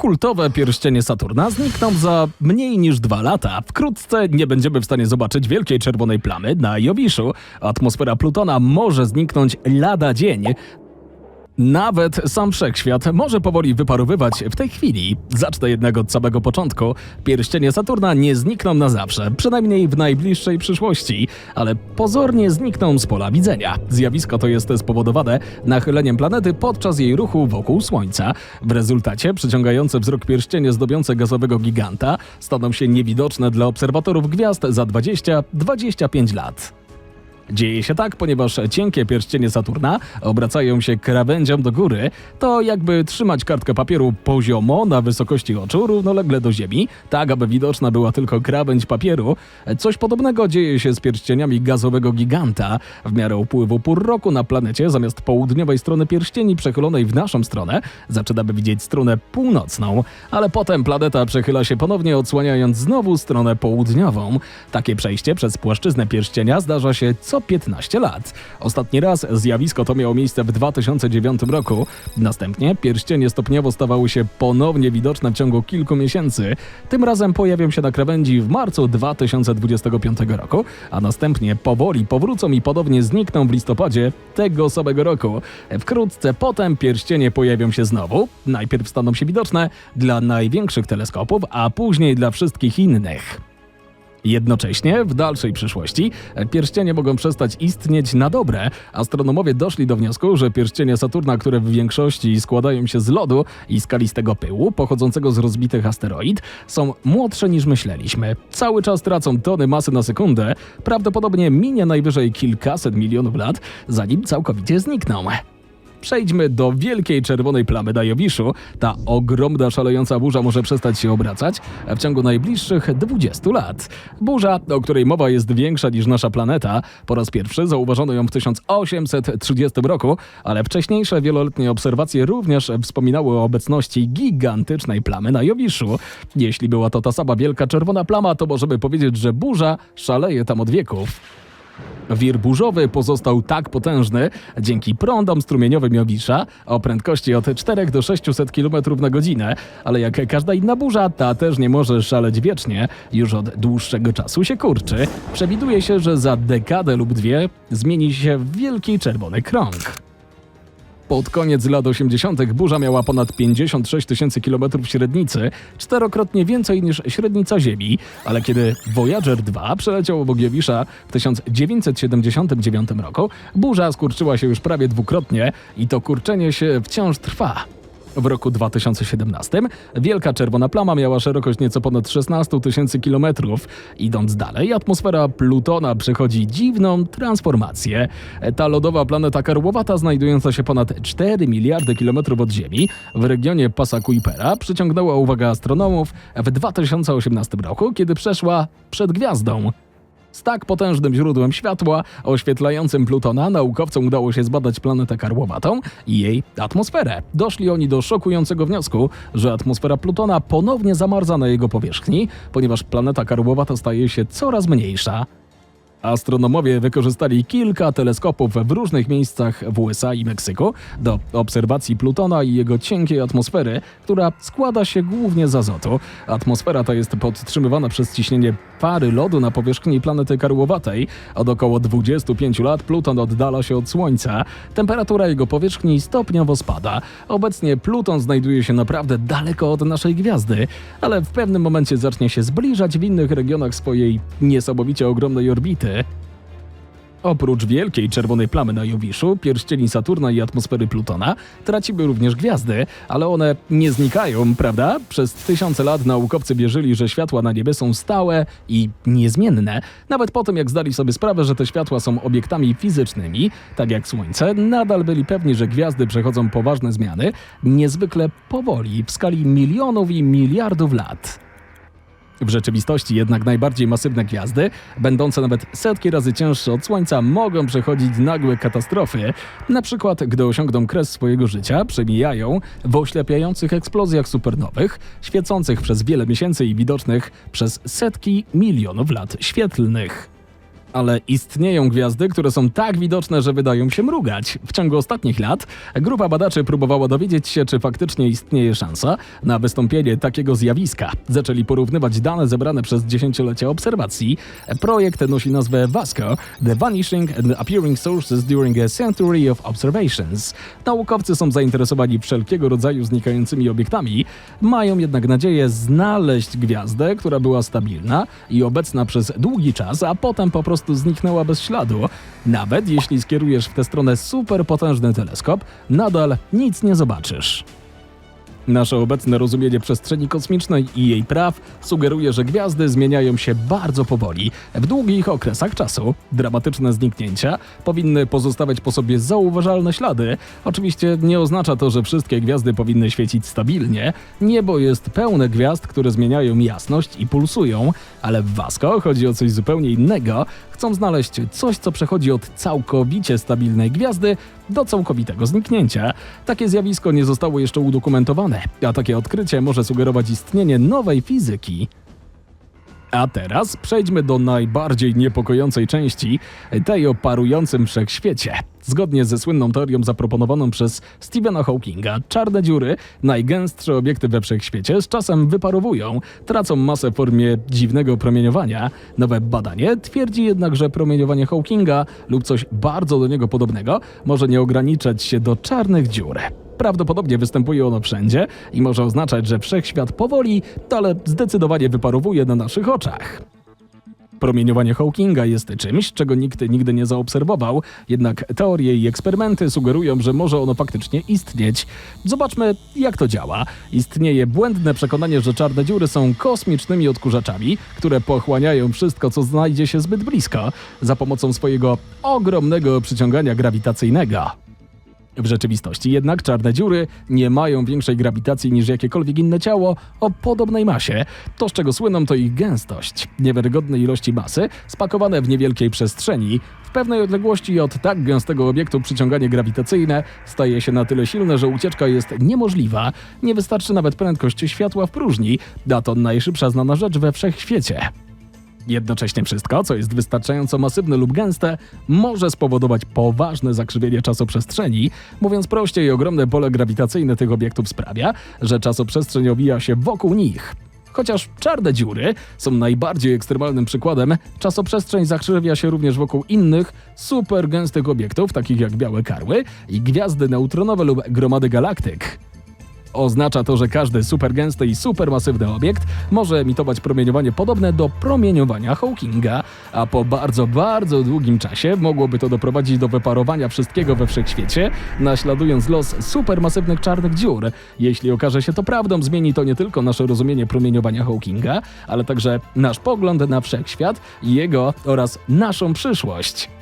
Kultowe pierścienie Saturna znikną za mniej niż dwa lata. Wkrótce nie będziemy w stanie zobaczyć wielkiej czerwonej plamy na Jowiszu. Atmosfera Plutona może zniknąć lada dzień. Nawet sam wszechświat może powoli wyparowywać w tej chwili. Zacznę jednak od samego początku. Pierścienie Saturna nie znikną na zawsze, przynajmniej w najbliższej przyszłości, ale pozornie znikną z pola widzenia. Zjawisko to jest spowodowane nachyleniem planety podczas jej ruchu wokół Słońca. W rezultacie przyciągające wzrok pierścienie zdobiące gazowego giganta staną się niewidoczne dla obserwatorów gwiazd za 20-25 lat. Dzieje się tak, ponieważ cienkie pierścienie Saturna obracają się krawędzią do góry. To jakby trzymać kartkę papieru poziomo na wysokości oczu równolegle do Ziemi, tak aby widoczna była tylko krawędź papieru. Coś podobnego dzieje się z pierścieniami gazowego giganta. W miarę upływu pór roku na planecie zamiast południowej strony pierścieni przechylonej w naszą stronę zaczynamy widzieć stronę północną, ale potem planeta przechyla się ponownie odsłaniając znowu stronę południową. Takie przejście przez płaszczyznę pierścienia zdarza się co 15 lat. Ostatni raz zjawisko to miało miejsce w 2009 roku. Następnie pierścienie stopniowo stawały się ponownie widoczne w ciągu kilku miesięcy. Tym razem pojawią się na krawędzi w marcu 2025 roku, a następnie powoli powrócą i podobnie znikną w listopadzie tego samego roku. Wkrótce potem pierścienie pojawią się znowu. Najpierw staną się widoczne dla największych teleskopów, a później dla wszystkich innych. Jednocześnie w dalszej przyszłości pierścienie mogą przestać istnieć na dobre. Astronomowie doszli do wniosku, że pierścienie Saturna, które w większości składają się z lodu i skalistego pyłu pochodzącego z rozbitych asteroid, są młodsze niż myśleliśmy. Cały czas tracą tony masy na sekundę. Prawdopodobnie minie najwyżej kilkaset milionów lat, zanim całkowicie znikną. Przejdźmy do wielkiej czerwonej plamy na Jowiszu. Ta ogromna, szalejąca burza może przestać się obracać w ciągu najbliższych 20 lat. Burza, o której mowa jest większa niż nasza planeta, po raz pierwszy zauważono ją w 1830 roku, ale wcześniejsze wieloletnie obserwacje również wspominały o obecności gigantycznej plamy na Jowiszu. Jeśli była to ta sama wielka czerwona plama, to możemy powiedzieć, że burza szaleje tam od wieków. Wir burzowy pozostał tak potężny dzięki prądom strumieniowym Jowisza o prędkości od 4 do 600 km na godzinę, ale jak każda inna burza, ta też nie może szaleć wiecznie, już od dłuższego czasu się kurczy. Przewiduje się, że za dekadę lub dwie zmieni się w wielki czerwony krąg. Pod koniec lat 80. burza miała ponad 56 tysięcy kilometrów średnicy, czterokrotnie więcej niż średnica Ziemi, ale kiedy Voyager 2 przeleciał obok Jowisza w 1979 roku, burza skurczyła się już prawie dwukrotnie i to kurczenie się wciąż trwa. W roku 2017 wielka czerwona plama miała szerokość nieco ponad 16 tysięcy kilometrów. Idąc dalej, atmosfera Plutona przechodzi dziwną transformację. Ta lodowa planeta karłowata, znajdująca się ponad 4 miliardy kilometrów od Ziemi w regionie pasa Kuipera, przyciągnęła uwagę astronomów w 2018 roku, kiedy przeszła przed gwiazdą. Z tak potężnym źródłem światła oświetlającym Plutona naukowcom udało się zbadać planetę karłowatą i jej atmosferę. Doszli oni do szokującego wniosku, że atmosfera Plutona ponownie zamarza na jego powierzchni, ponieważ planeta karłowata staje się coraz mniejsza. Astronomowie wykorzystali kilka teleskopów w różnych miejscach w USA i Meksyku do obserwacji Plutona i jego cienkiej atmosfery, która składa się głównie z azotu. Atmosfera ta jest podtrzymywana przez ciśnienie pary lodu na powierzchni planety karłowatej. Od około 25 lat Pluton oddala się od Słońca. Temperatura jego powierzchni stopniowo spada. Obecnie Pluton znajduje się naprawdę daleko od naszej gwiazdy, ale w pewnym momencie zacznie się zbliżać w innych regionach swojej niesamowicie ogromnej orbity. Oprócz wielkiej czerwonej plamy na Jowiszu, pierścieni Saturna i atmosfery Plutona, tracimy również gwiazdy, ale one nie znikają, prawda? Przez tysiące lat naukowcy wierzyli, że światła na niebie są stałe i niezmienne. Nawet po tym, jak zdali sobie sprawę, że te światła są obiektami fizycznymi, tak jak Słońce, nadal byli pewni, że gwiazdy przechodzą poważne zmiany, niezwykle powoli, w skali milionów i miliardów lat. W rzeczywistości jednak najbardziej masywne gwiazdy, będące nawet setki razy cięższe od Słońca, mogą przechodzić nagłe katastrofy. Na przykład, gdy osiągną kres swojego życia, przemijają w oślepiających eksplozjach supernowych, świecących przez wiele miesięcy i widocznych przez setki milionów lat świetlnych. Ale istnieją gwiazdy, które są tak widoczne, że wydają się mrugać. W ciągu ostatnich lat grupa badaczy próbowała dowiedzieć się, czy faktycznie istnieje szansa na wystąpienie takiego zjawiska. Zaczęli porównywać dane zebrane przez dziesięciolecia obserwacji. Projekt nosi nazwę VASCO – The Vanishing and Appearing Sources During a Century of Observations. Naukowcy są zainteresowani wszelkiego rodzaju znikającymi obiektami, mają jednak nadzieję znaleźć gwiazdę, która była stabilna i obecna przez długi czas, a potem po prostu zniknęła bez śladu. Nawet jeśli skierujesz w tę stronę superpotężny teleskop, nadal nic nie zobaczysz. Nasze obecne rozumienie przestrzeni kosmicznej i jej praw sugeruje, że gwiazdy zmieniają się bardzo powoli. W długich okresach czasu dramatyczne zniknięcia powinny pozostawiać po sobie zauważalne ślady. Oczywiście nie oznacza to, że wszystkie gwiazdy powinny świecić stabilnie. Niebo jest pełne gwiazd, które zmieniają jasność i pulsują, ale w Vasco chodzi o coś zupełnie innego. Chcą znaleźć coś, co przechodzi od całkowicie stabilnej gwiazdy do całkowitego zniknięcia. Takie zjawisko nie zostało jeszcze udokumentowane, a takie odkrycie może sugerować istnienie nowej fizyki. A teraz przejdźmy do najbardziej niepokojącej części, tej o parującym wszechświecie. Zgodnie ze słynną teorią zaproponowaną przez Stephena Hawkinga, czarne dziury, najgęstsze obiekty we wszechświecie, z czasem wyparowują, tracą masę w formie dziwnego promieniowania. Nowe badanie twierdzi jednak, że promieniowanie Hawkinga lub coś bardzo do niego podobnego może nie ograniczać się do czarnych dziur. Prawdopodobnie występuje ono wszędzie i może oznaczać, że wszechświat powoli, ale zdecydowanie wyparowuje na naszych oczach. Promieniowanie Hawkinga jest czymś, czego nikt nigdy nie zaobserwował, jednak teorie i eksperymenty sugerują, że może ono faktycznie istnieć. Zobaczmy, jak to działa. Istnieje błędne przekonanie, że czarne dziury są kosmicznymi odkurzaczami, które pochłaniają wszystko, co znajdzie się zbyt blisko, za pomocą swojego ogromnego przyciągania grawitacyjnego. W rzeczywistości jednak czarne dziury nie mają większej grawitacji niż jakiekolwiek inne ciało o podobnej masie. To, z czego słyną, to ich gęstość. Niewiarygodne ilości masy spakowane w niewielkiej przestrzeni. W pewnej odległości od tak gęstego obiektu przyciąganie grawitacyjne staje się na tyle silne, że ucieczka jest niemożliwa. Nie wystarczy nawet prędkość światła w próżni, a to najszybsza znana rzecz we wszechświecie. Jednocześnie wszystko, co jest wystarczająco masywne lub gęste, może spowodować poważne zakrzywienie czasoprzestrzeni. Mówiąc prościej, ogromne pole grawitacyjne tych obiektów sprawia, że czasoprzestrzeń owija się wokół nich. Chociaż czarne dziury są najbardziej ekstremalnym przykładem, czasoprzestrzeń zakrzywia się również wokół innych, super gęstych obiektów, takich jak białe karły i gwiazdy neutronowe lub gromady galaktyk. Oznacza to, że każdy supergęsty i supermasywny obiekt może emitować promieniowanie podobne do promieniowania Hawkinga, a po bardzo, bardzo długim czasie mogłoby to doprowadzić do wyparowania wszystkiego we wszechświecie, naśladując los supermasywnych czarnych dziur. Jeśli okaże się to prawdą, zmieni to nie tylko nasze rozumienie promieniowania Hawkinga, ale także nasz pogląd na wszechświat, jego oraz naszą przyszłość.